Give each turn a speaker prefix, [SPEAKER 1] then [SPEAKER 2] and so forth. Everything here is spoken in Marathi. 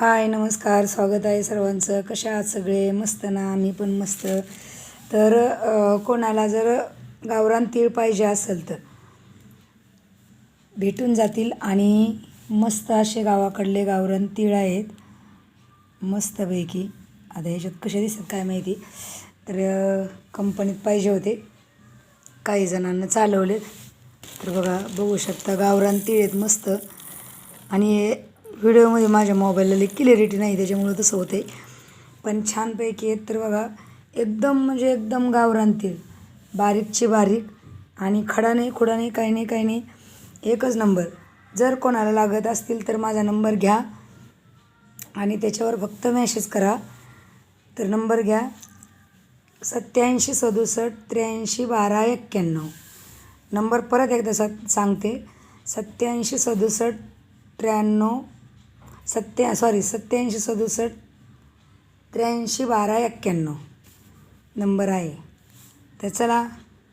[SPEAKER 1] हाय नमस्कार स्वागत आहे सर्वांचं. कशा आहात सगळे? मस्त ना? आम्ही पण मस्त. तर कोणाला जर गावरान तीळ पाहिजे असेल तर भेटून जातील आणि मस्त असे गावाकडले गावरान तीळ आहेत. मस्तपैकी. आता ह्याच्यात कसे दिसतात काय माहिती? तर कंपनीत पाहिजे होते. काही जणांना चालवलेत. तर बघा बघू शकता गावरान तीळ आहेत मस्त. आणि व्हिडिओमध्ये माझ्या मोबाईलला लई क्लिअरिटी नाही त्याच्यामुळं तसं होते पण छानपैकी आहेत तर बघा एकदम म्हणजे एकदम गावरानतील. बारीकचे बारीक आणि खडा नाही खुडा नाही काही नाही काही नाही. एकच नंबर. जर कोणाला लागत असतील तर माझा नंबर घ्या आणि त्याच्यावर फक्त मॅसेज करा. तर नंबर घ्या. सत्याऐंशी सदुसष्ट त्र्याऐंशी बारा एक्क्याण्णव. नंबर परत एकदा स सांगते. सत्याऐंशी सदुसष्ट त्र्याण्णव सत्या सॉरी सत्याऐंशी सदुसष्ट त्र्याऐंशी बारा एक्क्याण्णव. नंबर आहे. तर चला